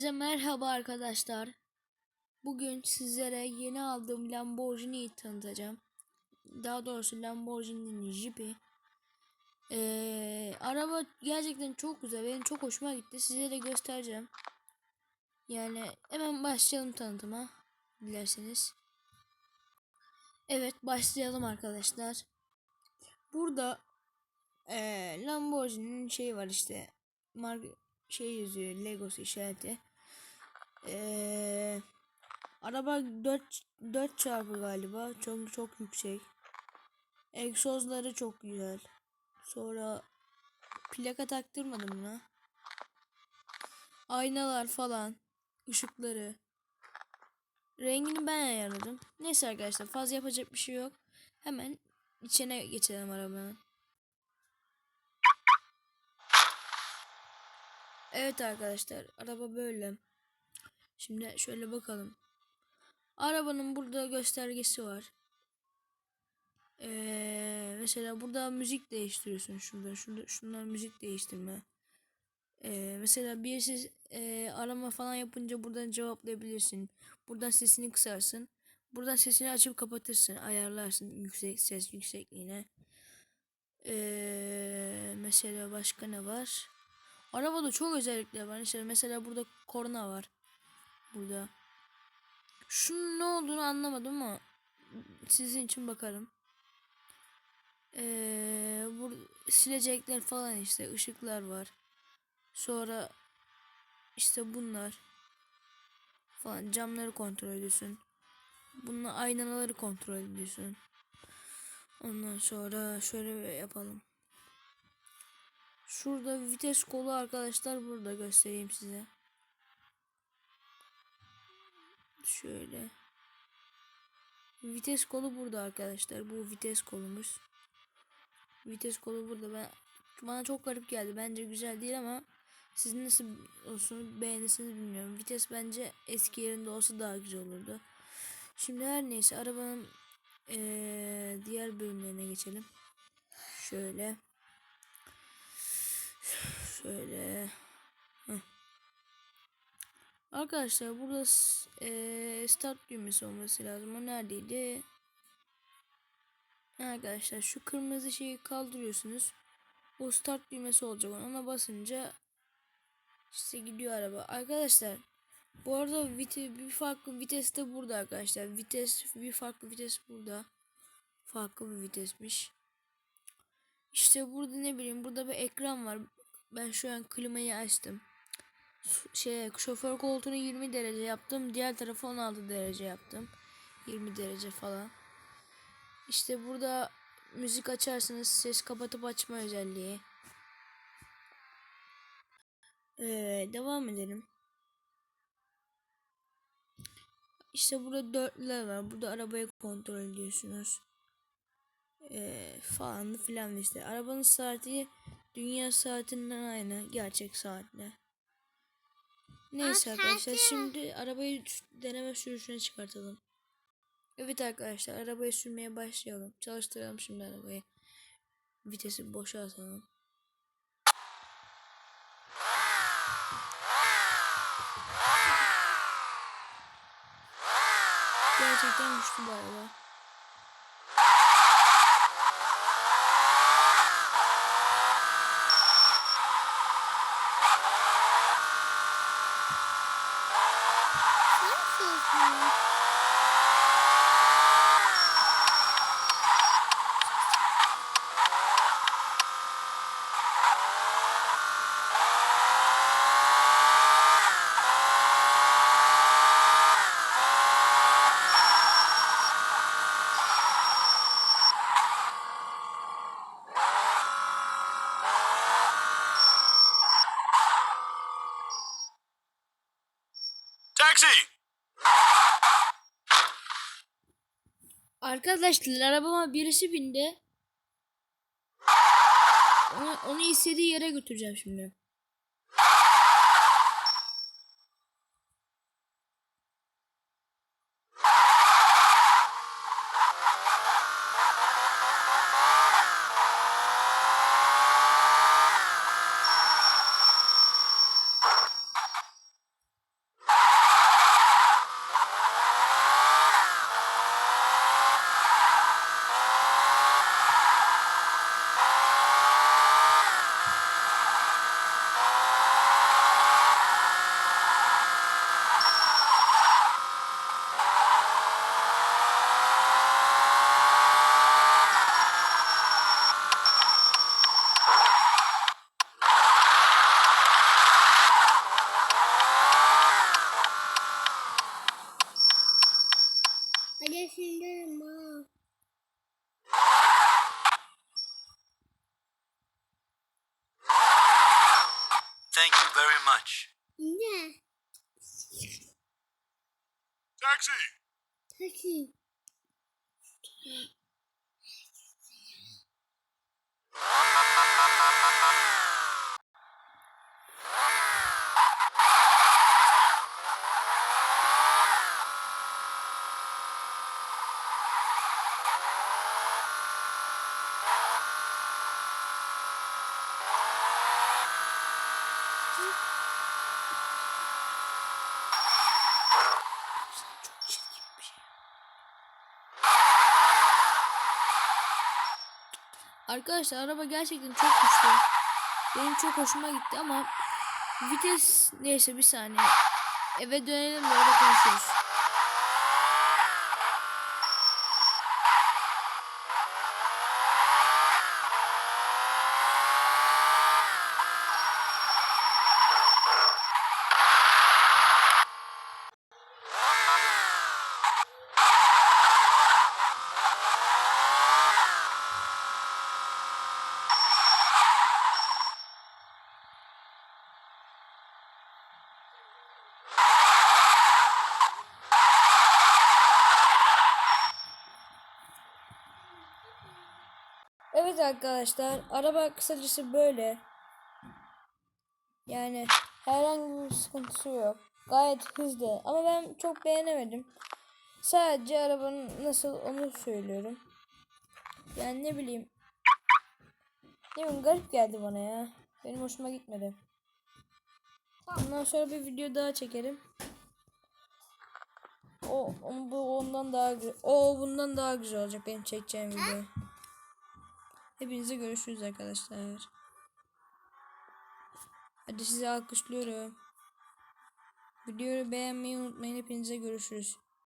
Size merhaba arkadaşlar. Bugün sizlere yeni aldığım Lamborghini'yi tanıtacağım. Daha doğrusu Lamborghini'nin Jeep'i. Ee, araba gerçekten çok güzel. Benim çok hoşuma gitti. Size de göstereceğim. Yani hemen başlayalım tanıtıma. Dilerseniz. Evet başlayalım arkadaşlar. Burada ee, Lamborghini'nin şeyi var işte. Mark şey yazıyor Legos işareti. Ee, araba 4 4 çarpı galiba. Çok çok yüksek. Egzozları çok güzel. Sonra plaka taktırmadım buna. Aynalar falan. ışıkları. Rengini ben ayarladım. Neyse arkadaşlar fazla yapacak bir şey yok. Hemen içine geçelim arabanın. Evet arkadaşlar araba böyle. Şimdi şöyle bakalım. Arabanın burada göstergesi var. Ee, mesela burada müzik değiştiriyorsun şurada. Şurada şunlar müzik değiştirme. Ee, mesela birisi e, arama falan yapınca buradan cevaplayabilirsin. Buradan sesini kısarsın. Buradan sesini açıp kapatırsın. Ayarlarsın yüksek ses yüksekliğine. Ee, mesela başka ne var? Arabada çok özellikler var. İşte mesela burada korna var. Burada. Şunun ne olduğunu anlamadım ama sizin için bakarım. Ee, bu silecekler falan işte ışıklar var. Sonra işte bunlar falan camları kontrol ediyorsun. Bununla aynaları kontrol ediyorsun. Ondan sonra şöyle yapalım. Şurada vites kolu arkadaşlar burada göstereyim size. Şöyle. Vites kolu burada arkadaşlar. Bu vites kolumuz. Vites kolu burada. Ben bana çok garip geldi. Bence güzel değil ama siz nasıl olsun beğenirsiniz bilmiyorum. Vites bence eski yerinde olsa daha güzel olurdu. Şimdi her neyse arabanın ee, diğer bölümlerine geçelim. Şöyle. Arkadaşlar burada e, start düğmesi olması lazım. O neredeydi? Arkadaşlar şu kırmızı şeyi kaldırıyorsunuz. O start düğmesi olacak. Ona basınca işte gidiyor araba. Arkadaşlar bu arada vite, bir farklı vites de burada arkadaşlar. Vites bir farklı vites burada. Farklı bir vitesmiş. İşte burada ne bileyim burada bir ekran var. Ben şu an klimayı açtım. Şey şoför koltuğunu 20 derece yaptım. Diğer tarafı 16 derece yaptım. 20 derece falan. İşte burada müzik açarsınız ses kapatıp açma özelliği. Ee, devam edelim. İşte burada dörtlüler var. Burada arabayı kontrol ediyorsunuz. Ee, falan filan işte. Arabanın saati Dünya saatinden aynı gerçek saatle. Neyse arkadaşlar şimdi arabayı deneme sürüşüne çıkartalım. Evet arkadaşlar arabayı sürmeye başlayalım. Çalıştıralım şimdi arabayı. Vitesi boşaltalım. Gerçekten güçlü bu araba. Taxi! Arkadaşlar arabama birisi bindi. Onu, onu istediği yere götüreceğim şimdi. Thank you very much. Yeah. Taxi! Taxi. Arkadaşlar araba gerçekten çok güçlü. Benim çok hoşuma gitti ama vites neyse bir saniye. Eve dönelim de konuşuruz. Evet arkadaşlar araba kısacası böyle. Yani herhangi bir sıkıntısı yok. Gayet hızlı ama ben çok beğenemedim. Sadece arabanın nasıl onu söylüyorum. Yani ne bileyim. Ne bileyim garip geldi bana ya. Benim hoşuma gitmedi. Ondan sonra bir video daha çekerim. O, bu ondan daha. O bundan daha güzel olacak benim çekeceğim video. Hepinize görüşürüz arkadaşlar. Hadi sizi alkışlıyorum. Videoyu beğenmeyi unutmayın. Hepinize görüşürüz.